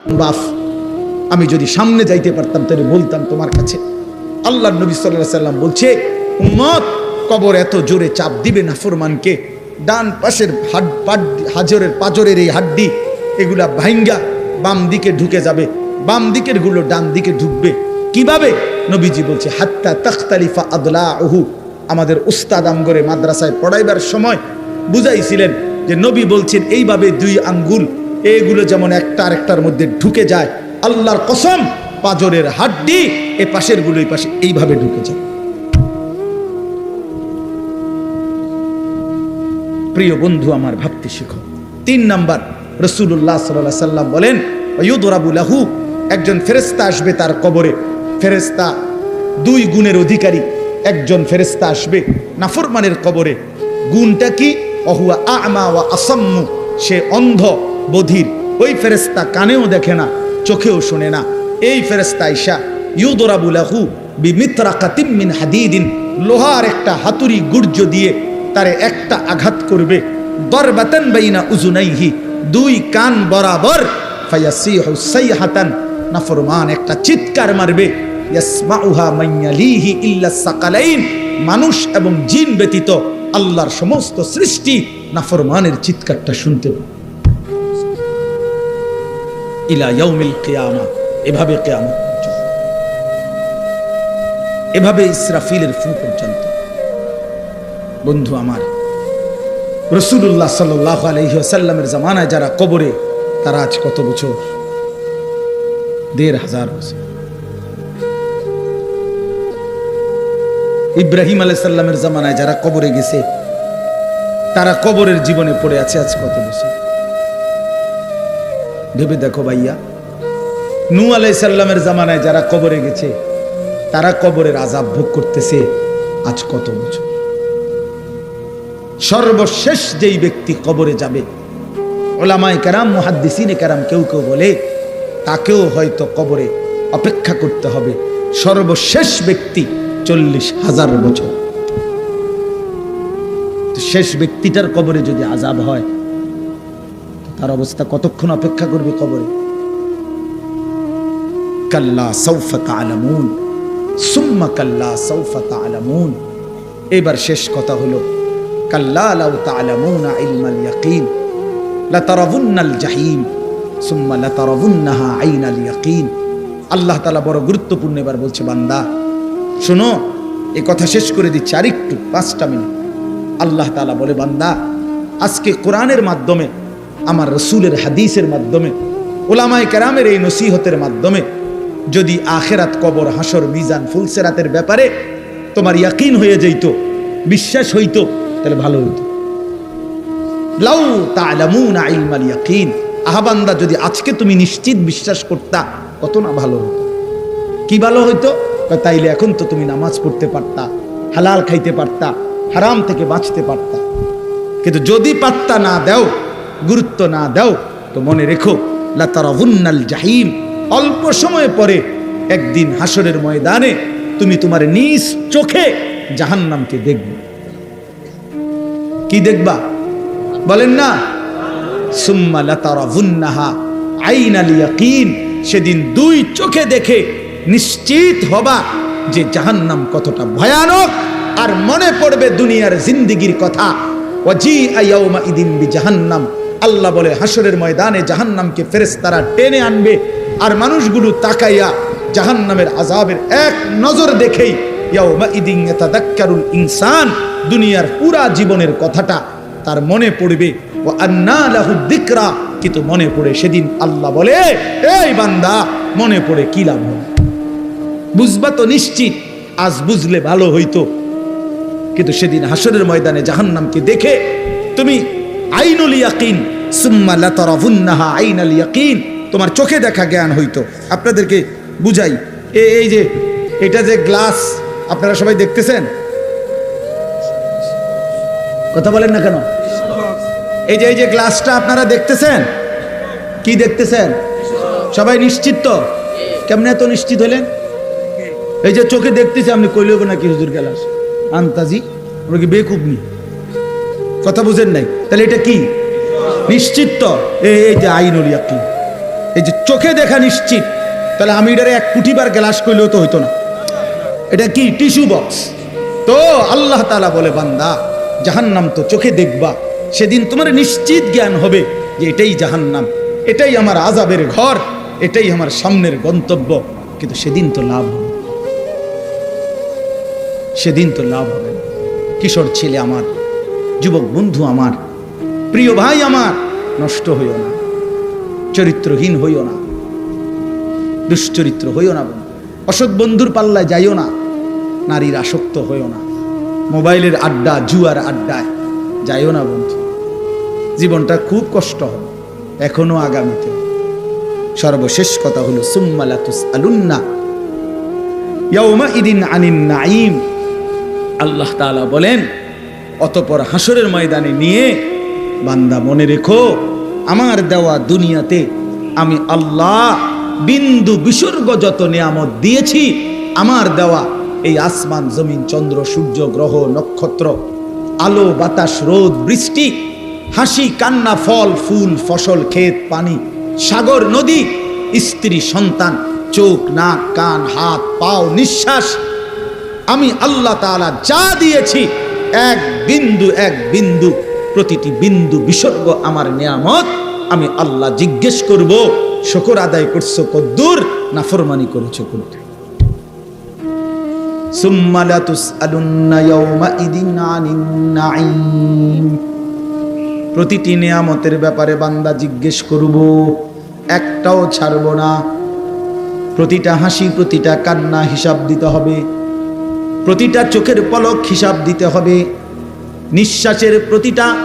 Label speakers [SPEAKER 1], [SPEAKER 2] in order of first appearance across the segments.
[SPEAKER 1] বাফ, আমি যদি সামনে যাইতে পারতাম, তাহলে বলতাম তোমার কাছে। আল্লাহ নবী সাল্লাহ সাল্লাম বলছে, উম্মত, কবর এত জোরে চাপ দিবে না ডান পাশের হাড পাড হাজরের পাজরের এই হাড্ডি, এগুলা ভাইঙ্গা, বাম দিকে ঢুকে যাবে। বাম দিকেরগুলো ডান দিকে ঢুকবে। কীভাবে? নবীজি বলছে, হাত্তা তখতালিফা আদলা ওহু আমাদের উস্তাদ আমগরে মাদ্রাসায় পড়াইবার সময় বুঝাইছিলেন যে নবী বলছেন, এইভাবে দুই আঙ্গুল এগুলো যেমন একটা আরেকটার মধ্যে ঢুকে যায়, আল্লাহর কসম, পাজরের হাড্ডি, এ পাশেরগুলো পাশে এইভাবে ঢুকে যায়। প্রিয় বন্ধু, আমার ভাবতে শিখো। তিন নাম্বার রসুল্লাহ সাল্লাহ সাল্লাম বলেন লাহু একজন ফেরেস্তা আসবে তার কবরে। ফেরেস্তা দুই গুণের অধিকারী, একজন ফেরেস্তা আসবে নাফরমানের কবরে। গুণটা কি? অহুয়া আমা ওয়া আসাম্মু, সে অন্ধ। বধির। ওই ফেরেস্তা কানেও দেখে না, চোখেও শোনে না। এই ফেরেস্তা ইসা ইউদরাবুলাহু বিমিত্রা কাতিমিন হাদিদিন, লোহার একটা হাতুড়ি গুর্জ দিয়ে তারে একটা আঘাত করবে। বাইনা উজুনাইহি, দুই কান বরাবর নাফরমান একটা চিৎকার মারবে। ইয়াসমাউহা মাইয়ালিহি ইল্লা সাকালাইন, মানুষ এবং জিন ব্যতীত আল্লাহর সমস্ত সৃষ্টি নাফরমানের চিৎকারটা শুনতে পাবে। ইলা ইয়াউমিল কিয়ামা, এভাবে কিয়ামত। এভাবে ইসরাফিলের ফু পর্যন্ত। বন্ধু আমার সাল্লাহ আলহিহাসাল্লামের জামানায় যারা কবরে, তারা আজ কত বছর? দেড় হাজার বছর। ইব্রাহিম আলাইসাল্লামের জামানায় যারা কবরে গেছে, তারা কবরের জীবনে পড়ে আছে আজ কত বছর? ভেবে দেখো ভাইয়া। নু আলাইসাল্লামের জামানায় যারা কবরে গেছে, তারা কবরের আজাব ভোগ করতেছে আজ কত বছর? সর্বশেষ যেই ব্যক্তি কবরে যাবে ওলামাই কারাম, মুহাদ্দিসিনে কারাম কেউ কেউ বলে, তাকেও হয়তো কবরে অপেক্ষা করতে হবে। সর্বশেষ ব্যক্তি চল্লিশ হাজার বছর। শেষ ব্যক্তিটার কবরে যদি আজাব হয় তার অবস্থা কতক্ষণ অপেক্ষা করবে কবরে? কাল্লা সৌফা তালামুন সুম্মা কাল্লা সৌফা তালামুন এবার শেষ কথা হলো, কাল্লা লাউ তালামুনা ইলমাল ইয়াকিন, লাতারাবুন্নাল জাহিম, সুম্মা লাতারাবুন্নাহা আইনাল ইয়াকিন। আল্লাহ তাআলা বড় গুরুত্বপূর্ণ এবার বলছে, বান্দা, শোনো এই কথা শেষ করে দিচ্ছি আরেকটু, পাঁচটা মিনিট। আল্লাহ তাআলা বলে, বান্দা, আজকে কোরআনের মাধ্যমে আমার রসুলের হাদিসের মাধ্যমে, ওলামায় কেরামের এই নসিহতের মাধ্যমে, যদি আখেরাত কবর হাসর মিজান, ফুলসেরাতের ব্যাপারে তোমার ইয়াকিন হয়ে যেত বিশ্বাস হইতো, তাহলে ভালো হইতো। লাউ তালামুনা ইলমাল ইয়াকিন আহাবান্দা যদি আজকে তুমি নিশ্চিত বিশ্বাস করতা, কত না ভালো হতো। কি ভালো হইতো? তাইলে এখন তো তুমি নামাজ পড়তে পারতা, হালাল খাইতে পারতা, হারাম থেকে বাঁচতে পারতা। কিন্তু যদি পাত্তা না দাও গুরুত্ব না দাও, তো মনে রেখো লাতারাহুন্নাল জাহিম। অল্প সময় পরে একদিন হাসরের ময়দানে তুমি তোমার নিজ চোখে জাহান্নামকে দেখবে। কি দেখবা? বলেন না, সুম্মা লাতারাহুন্নাহা আইনাল ইয়াকিন। সেদিন দুই চোখে দেখে নিশ্চিত হবা যে জাহান্নাম কতটা ভয়ানক, আর মনে পড়বে দুনিয়ার জিন্দিগির কথা। ওয়াজি আয়াউমা ইদিন বি জাহান্নাম। আল্লাহ বলে হাসরের ময়দানে জাহান্নামকে ফেরেশতারা টেনে আনবে আর মানুষগুলো তাকাইয়া জাহান্নামের আজাবের এক নজর দেখেই ইনসান, দুনিয়ার পুরা জীবনের কথাটা তার মনে পড়বে। ও আন্না কিন্তু মনে পড়ে সেদিন আল্লাহ বলে, এই বান্দা, মনে পড়ে কি লাভ হবে? বুঝবা তো নিশ্চিত, আজ বুঝলে ভালো হইতো। কিন্তু সেদিন হাসরের ময়দানে জাহান্নামকে দেখে তুমি আইনুল ইয়াকিন, সুম্মা লাতারাফুন্নাহা আইনাল ইয়াকিন। তোমার চোখে দেখা জ্ঞান হইতো। আপনাদেরকে বুঝাই, এ- এই যে, এটা যে গ্লাস, আপনারা সবাই দেখতেছেন? কথা বলেন না কেন? এই যে এই যে গ্লাসটা আপনারা দেখতেছেন? কি দেখতেছেন? সবাই নিশ্চিত তো? কেমনে এত নিশ্চিত হলেন? এই যে চোখে দেখতেছি, আপনি কইলেও নাকি হুজুর গ্লাস। আন্তাজি, আমরা কি বেকুব নি কথা বুঝেন নাই। তাহলে এটা কি? নিশ্চিত তো? এই যে আইনুল ইয়াকিন এই যে চোখে দেখা নিশ্চিত। তাহলে আমি এটারে এক কুটিবার গ্লাস করলেও তো হইতো না। এটা কি? Tissue box. তো আল্লাহ তালা বলে, বান্দা, জাহান্নাম তো চোখে দেখবা। সেদিন তোমার নিশ্চিত জ্ঞান হবে যে এটাই জাহান্নাম। এটাই আমার আজাবের ঘর। এটাই আমার সামনের গন্তব্য। কিন্তু সেদিন তো লাভ হবে সেদিন তো লাভ হবে কিশোর ছেলে আমার। যুবক বন্ধু আমার, প্রিয় ভাই আমার, নষ্ট হইও না, চরিত্রহীন হইও না, দুশ্চরিত্র হইও না অসৎ বন্ধুর পাল্লায় যাইও না, নারীর আসক্ত হইও না, মোবাইলের আড্ডা, জুয়ার আড্ডায় যাইও না বন্ধু। জীবনটা খুব কষ্ট হবে, এখনও আগামীতে। সর্বশেষ কথা হলো সুম্মালাতুস আলুন্না ইদিন আল্লাহ বলেন অতপর হাসরের ময়দানে নিয়ে, বান্দা মনে রেখো, আমার দেওয়া দুনিয়াতে আমি আল্লাহ বিন্দু বিসর্গ যত নিয়ামত দিয়েছি, আমার দেওয়া এই আসমান, জমিন, চন্দ্র, সূর্য, গ্রহ, নক্ষত্র, আলো, বাতাস, রোদ, বৃষ্টি, হাসি, কান্না, ফল, ফুল, ফসল, ক্ষেত, পানি, সাগর, নদী, স্ত্রী, সন্তান, চোখ, নাক, কান, হাত, পাও, নিঃশ্বাস, আমি আল্লাহ তাআলা যা দিয়েছি এক বিন্দু এক বিন্দু, প্রতিটি বিন্দু বিসর্গ আমার নিয়ামত। আমি আল্লাহ জিজ্ঞেস করব, শকর আদায় করছ কদ্দুর না ফরমানি করেছ কদ্দুর প্রতিটি নিয়ামতের ব্যাপারে বান্দা জিজ্ঞেস করব, একটাও ছাড়ব না। প্রতিটা হাসি, প্রতিটা কান্না হিসাব দিতে হবে। প্রতিটা চোখের পলক হিসাব দিতে হবে। নিঃশ্বাসের প্রতিটা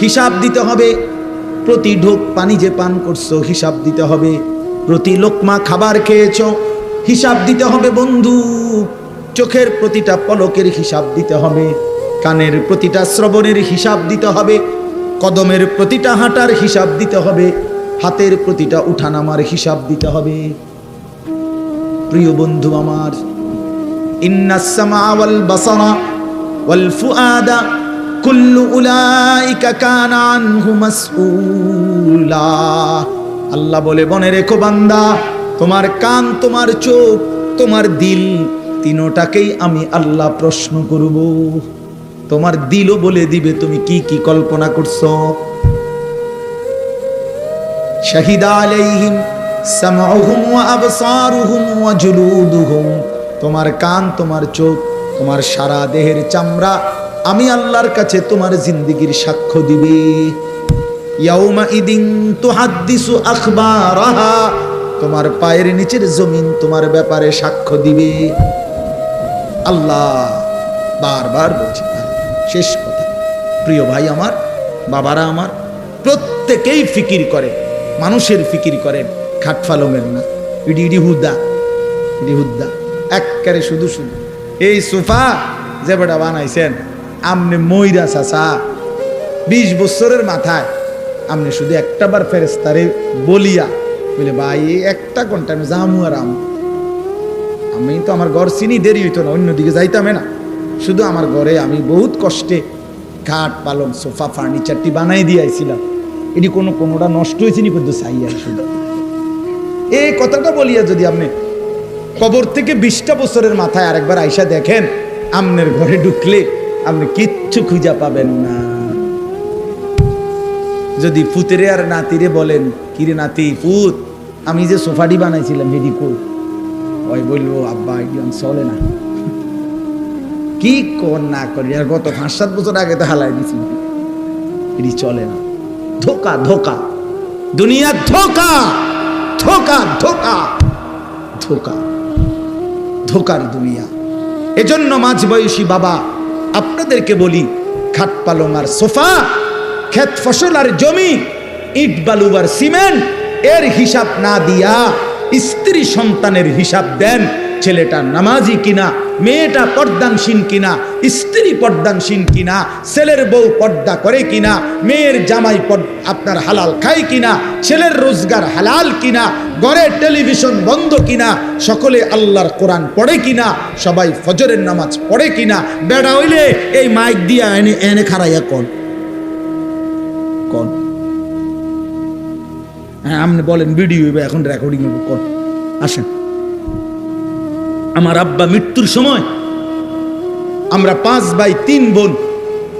[SPEAKER 1] হিসাব দিতে হবে। প্রতি ঢোক পানি যে পান করছ, হিসাব দিতে হবে। প্রতি লোকমা খাবার খেয়েছো, হিসাব দিতে হবে বন্ধু। চোখের প্রতিটা পলকের হিসাব দিতে হবে। কানের প্রতিটা শ্রবণের হিসাব দিতে হবে। কদমের প্রতিটা হাঁটার হিসাব দিতে হবে। হাতের প্রতিটা উঠানামার হিসাব দিতে হবে। প্রিয় বন্ধু আমার ইন্না السمع والبصر والفؤاد كل أولئك كان عنه مسؤولا আল্লাহ বলে বনে রেখো বান্দা তোমার কান তোমার চোখ তোমার দিল তিনোটাকেই আমি আল্লাহ প্রশ্ন করব তোমার দিলও বলে দিবে তুমি কি কি কল্পনা করছো শাহিদা আলাইহিম সামউহুম ওয়া আবসারুহুম ওয়া জুলুদুহুম তোমার কান, তোমার চোখ, তোমার সারা দেহের চামড়া, আমি আল্লাহর কাছে তোমার জিন্দিগির সাক্ষ্য দিবে। তোমার পায়ের নিচের জমিন তোমার ব্যাপারে সাক্ষ্য দিবে। আল্লাহ বারবার বলছি, শেষ কথা। প্রিয় ভাই আমার, বাবারা আমার, প্রত্যেকেই ফিকির করে, মানুষের ফিকির করেন খাটফালমের না। ইডি ইডি হুদা, ইডি হুদ্দা এককারে শুধু শুধু। এই সোফা যে বেটা বানাইছেন, আমনে ময়রা চাচা, বিশ বছরের মাথায় আমনে শুধু একটা বার ফেরেস্তারে বলিয়া বলে, ভাই একটা ঘণ্টা আমি জামু আর আম। আমি তো আমার ঘর চিনি, দেরি হইতো না, অন্যদিকে যাইতামে না। শুধু আমার ঘরে আমি বহুত কষ্টে খাট পালং, সোফা, ফার্নিচারটি বানাই দিয়ে আইছিলাম এটি কোনো কোনোটা নষ্ট হয়েছে নি কিন্তু চাইয়া শুধু। এই কথাটা বলিয়া যদি আপনি কবর থেকে বিশটা বছরের মাথায় আরেকবার আইসা দেখেন, আমনের ঘরে ঢুকলে আপনি কিচ্ছু খুঁজা পাবেন না। যদি পুতেরে আর নাতিরে বলেন, কিরে নাতি, পুত, আমি যে সোফাটি বানাইছিলাম হেডি ওই বলব, আব্বা একজন চলে না। কি কর না করি আর গত পাঁচ সাত বছর আগে তো হালাই দিছি এটি চলে না। ধোকা ধোকা। দুনিয়া ধোকা ধোকা ধোকা ধোকা। ধোকার দুনিয়া। এজন্য মাঝ বয়সী বাবা, আপনাদেরকে বলি, খাট পালং আর সোফা, ক্ষেত ফসল আর জমি, ইট বালু আর সিমেন্ট, এর হিসাব না দিয়া স্ত্রী সন্তানের হিসাব দেন, ছেলেটা নামাজি কিনা মেয়েটা পর্দানসীন কিনা, স্ত্রী পর্দানসীন কিনা, ছেলের বউ পর্দা করে কিনা, মেয়ের জামাই আপনার হালাল খায় কিনা, ছেলের রোজগার হালাল কিনা ঘরের টেলিভিশন বন্ধ কিনা, সকলে আল্লাহর কোরআন পড়ে কিনা, সবাই ফজরের নামাজ পড়ে কিনা, বেড়া হইলে এই মাইক দিয়া এনে এনে খারাইয়া কন। কন। হ্যাঁ আপনি বলেন ভিডিও এখন রেকর্ডিং কোন। আসেন। আমার আব্বা মৃত্যুর সময় আমরা পাঁচ ভাই, তিন বোন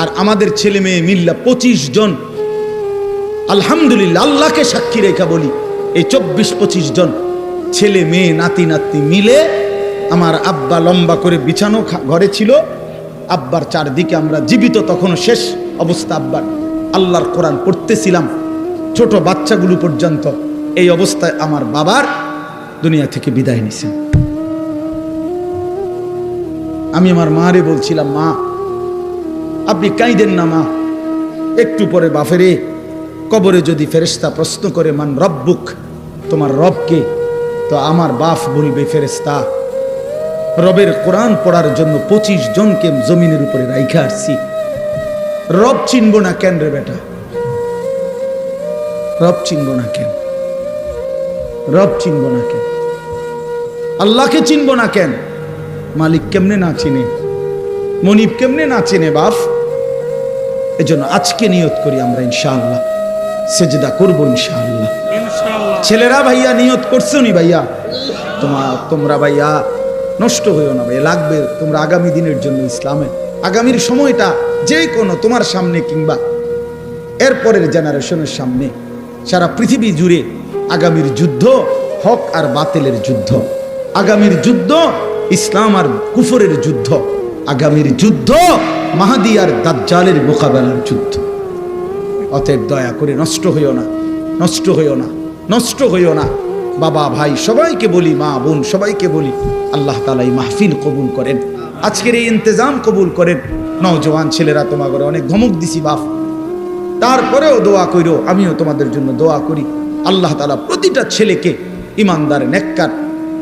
[SPEAKER 1] আর আমাদের ছেলে মেয়ে মিল্লা পঁচিশ জন। আলহামদুলিল্লাহ, আল্লাহকে সাক্ষী রেখা বলি, এই চব্বিশ, পঁচিশ জন ছেলে মেয়ে, নাতি নাতি মিলে আমার আব্বা লম্বা করে বিছানো ঘরে ছিল। আব্বার চারদিকে আমরা জীবিত, তখনও শেষ অবস্থা আব্বার। আল্লাহর কোরআন পড়তেছিলাম, ছোট বাচ্চাগুলো পর্যন্ত এই অবস্থায় আমার বাবার দুনিয়া থেকে বিদায় নিছেন আমি আমার মারে বলছিলাম, মা, আপনি কাইদেন না, মা। একটু পরে বাফেরে কবরে যদি ফেরেস্তা প্রশ্ন করে, মান রব্বুক? তোমার রবকে তো আমার বাপ বলবে ফেরেস্তা রবের কোরআন পড়ার জন্য পঁচিশ জনকে জমিনের উপরে রাইখা আসছি রব চিনব না কেন রে বেটা? রব চিনব না কেন? রব চিনব না কেন? আল্লাহকে চিনব না কেন? মালিক কেমনে না চিনে? মনিব কেমনে না চিনে বাপ? এজন্য আজকে নিয়ত করি আমরা ইনশাআল্লাহ। সেজদা করব ইনশাআল্লাহ। ছেলেরা ভাইয়া নিয়ত করছ নি ভাইয়া? তোমার তোমরা ভাইয়া নষ্ট হইও না ভাইয়া লাগবে। তোমরা আগামী দিনের জন্য ইসলামে আগামীর সময়টা যে কোনো তোমার সামনে কিংবা এরপরের জেনারেশনের সামনে সারা পৃথিবী জুড়ে আগামীর যুদ্ধ হক আর বাতিলের যুদ্ধ। আগামীর যুদ্ধ ইসলাম আর কুফরের যুদ্ধ, আগামীর যুদ্ধ, মাহাদি আর দাজ্জালের মোকাবেলার যুদ্ধ। অতএব দয়া করে নষ্ট হইও না, নষ্ট হইও না, নষ্ট হইও না। বাবা, ভাই, সবাইকে বলি, মা, বোন, সবাইকে বলি, আল্লাহ তালা এই মাহফিল কবুল করেন, আজকের এই ইন্তজাম কবুল করেন। নওজওয়ান ছেলেরা তোমা করে অনেক ধমক দিছি, বাপ। তারপরেও দোয়া কইরো, আমিও তোমাদের জন্য দোয়া করি। আল্লাহ তালা প্রতিটা ছেলেকে ইমানদার, নেককার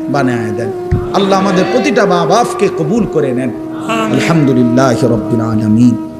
[SPEAKER 1] বানায় দেন। আল্লাহ আমাদের প্রতিটা মা বাপকে কবুল করে নেন। আলহামদুলিল্লাহ রব্বিল আলামিন।